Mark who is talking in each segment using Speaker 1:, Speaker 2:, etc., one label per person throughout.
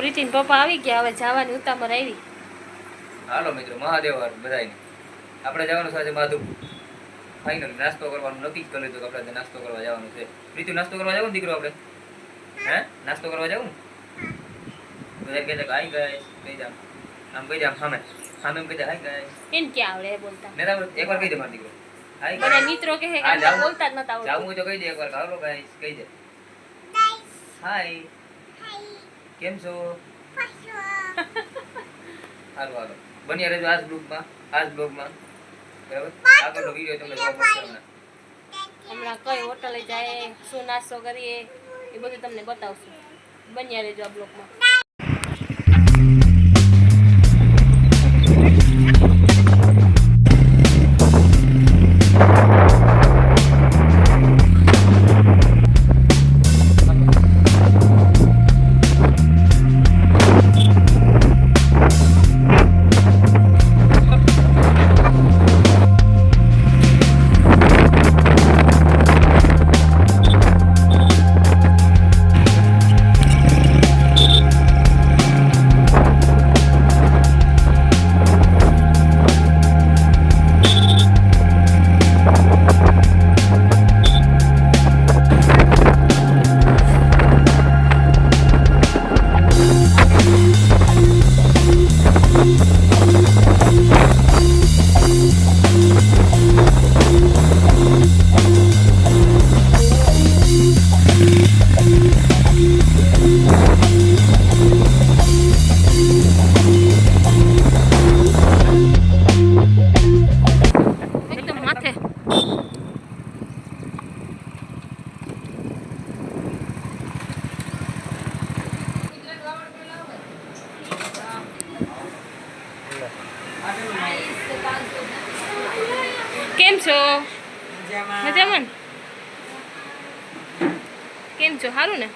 Speaker 1: પ્રીતિન પપ્પા આવી ગયા હવે જવાની ઉતામર આવી.
Speaker 2: હાલો મિત્રો મહાદેવ હર બધાયને. આપણે જવાનું છે આજે માધુ ફાઇનલ નાસ્તો કરવાનું નક્કી જ કરી લીધું કે આપણે આજે નાસ્તો કરવા જવાનું છે. પ્રીતિ નાસ્તો કરવા જવું ને દીકરો આપણે? હે? નાસ્તો કરવા જવું બધા કહે છે કે હાઈ ગાય કહી જા આમ. કહી જા સામે. સામે કહી જા હાઈ ગાય
Speaker 1: એમ કે આવડે બોલતા?
Speaker 2: ને તારે એકવાર કહી દે મારો દીકરો. હાઈ
Speaker 1: બધા મિત્રો કહે કે. બોલતા જ નતા આવડતું.
Speaker 2: જાવું તો કહી દે એકવાર હાલો ગાય કહી દે. હાય કેમ છો? હાલો હાલો. બન્યા રહેજો આજ બ્લોગમાં આજ બ્લોગમાં બરાબર? આગળનો વીડિયો તમને હમણાં
Speaker 1: હમણાં કઈ હોટલે જાય શું નાસ્તો કરીએ એ બધું તમને બતાવશું. બન્યા રહેજો આ બ્લોકમાં કેમ હારું ને?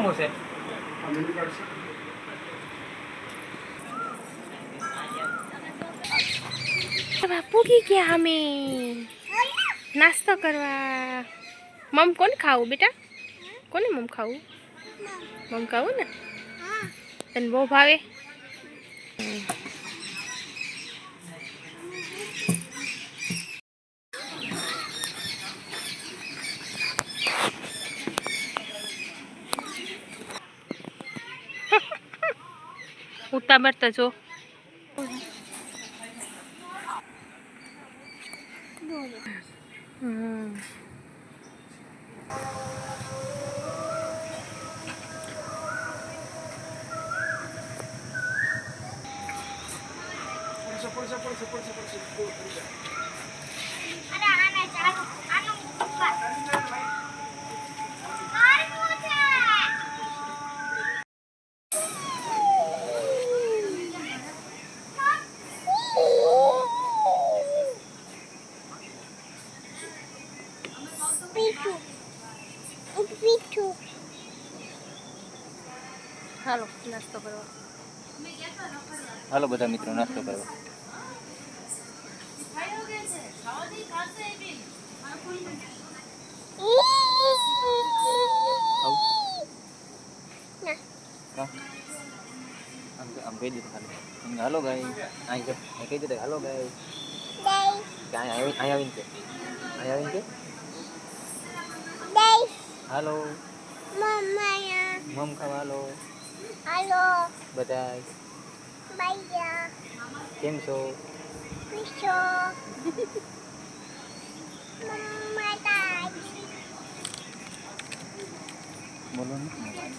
Speaker 2: શું છે
Speaker 1: પૂગી ગયા અમે? નાસ્તો કરવા. મમ કોને ખાવું બેટા? કોને મમ ખાવું? મમ ખાવું ને? તને બહુ ભાવે? märta su Por eso, por eso, por eso, por eso, por eso, por eso. હાલો નાસ્તો કરવા.
Speaker 2: હાલો બધા મિત્રો નાસ્તો કરવા. આમ કહી દીધું ખાલી. હાલો ગાય. અહીં કહી દીધું હાલો ગાય. કે અહીં આવી અહીં આવીને કે. અહીં આવીને કે. હાલો. મમ ખાવા હાલો. Alo. Bà trai. Bây giờ.
Speaker 1: kim so,
Speaker 2: kim
Speaker 3: so, mama tay,
Speaker 2: Một lần. Hãy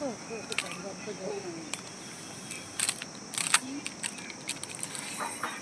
Speaker 1: subscribe cho kênh Ghiền Mì Gõ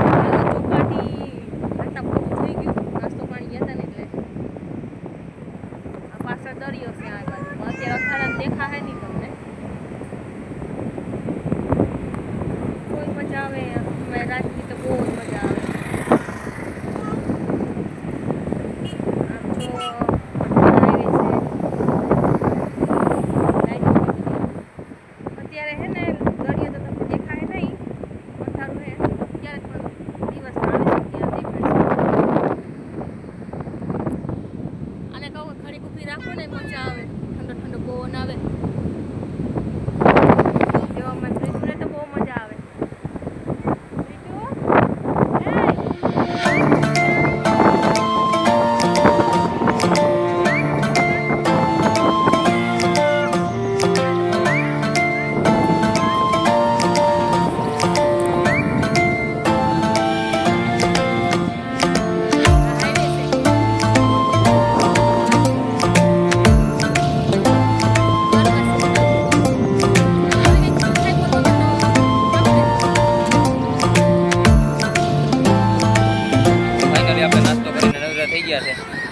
Speaker 1: Chowpatty આટલા બધું થઈ ગયું નાસ્તો પાણી ગયા હતા ને એટલે આ પાછળ દરિયો છે આ બાજુ અત્યારે અથાણા દેખાશે નહીં તમને કોઈ મજા આવે મેં રાજની તો બહુ જ મજા આવે આમ તો highway છે. Light બી છે. અત્યારે હે ને દરિયો તો તમને દેખાય નહીં અંધારું હે ક્યારેક પણ દિવસ આવે છે ત્યારે દેખાય છે અને કહું ઘડીક ઊભી રાખો ને મજા આવે. ઠંડો ઠંડો પવન આવે.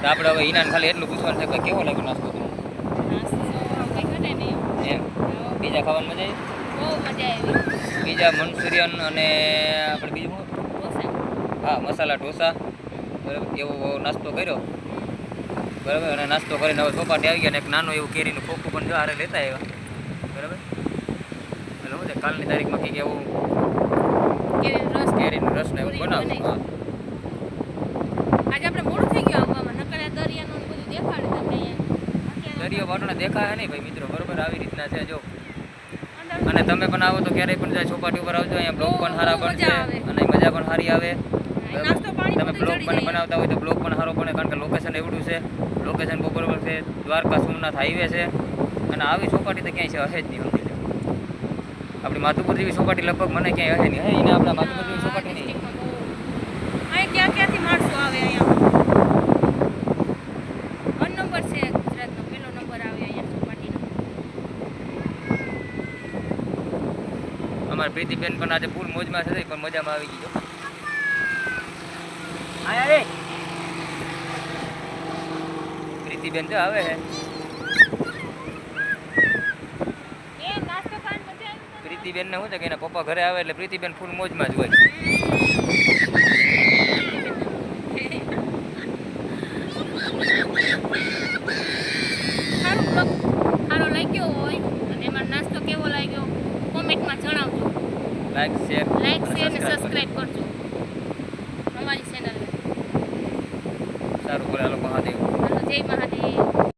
Speaker 1: તો
Speaker 2: આપણે હવે ઈનાન ખાલી એટલું પૂછવાનું છે કે કેવો લાગ્યો નાસ્તો તમને? એમ? બીજા ખાવાની મજા આવી? બીજા મંચુરિયન અને આપણે બીજું હા મસાલા ઢોસા. બરાબર એવો નાસ્તો કર્યો. બરાબર અને નાસ્તો કરીને હવે ચોપાટી આવી ગયા અને એક નાનું એવું કેરીનું ખોખું પણ જો હારે લેતા આવ્યા. બરાબર? એટલે શું છે કાલની તારીખમાં કંઈક એવું કેરીનું રસ. ને એવું બનાવશું. હા.
Speaker 1: આજે આપણે મોડું થઈ ગયું આવવામાં નકર આ દરિયાનું ને બધું દેખાડે તમને અહીંયા
Speaker 2: દરિયો બાટણે દેખાય નહીં ભાઈ મિત્રો બરોબર? આવી રીતના છે જો. અને તમે પણ આવો તો ક્યારેય પણ જાય ચોપાટી ઉપર આવજો અહીંયા બ્લોગ પણ સારા
Speaker 1: પણ છે
Speaker 2: અને મજા પણ સારી આવે. તમે બ્લોગ પણ બનાવતા હોય તો બ્લોગ પણ સારો પડે કારણ કે લોકેશન એવડું છે. લોકેશન બરોબર છે. દ્વારકા સોમનાથ હાઈવે છે. અને આવી ચોપાટી તો ક્યાંય છે હશે જ નહીં સમજી આપણી માધુપુર જેવી ચોપાટી લગભગ મને ક્યાંય હશે નહીં. હે એને આપણા માધુપુર જેવી ચોપાટી નહીં.
Speaker 1: ક્યાં ક્યાંથી માણસો આવે અહીંયા?
Speaker 2: અમારી પ્રીતિબેન પણ આજે ફૂલ મોજમાં છે પણ મજામાં આવી ગયો. આય પ્રીતિબેન તો આવે છે પ્રીતિબેન ને શું છે કે એના પપ્પા ઘરે આવે એટલે પ્રીતિબેન ફૂલ મોજમાં જ હોય.
Speaker 1: yeah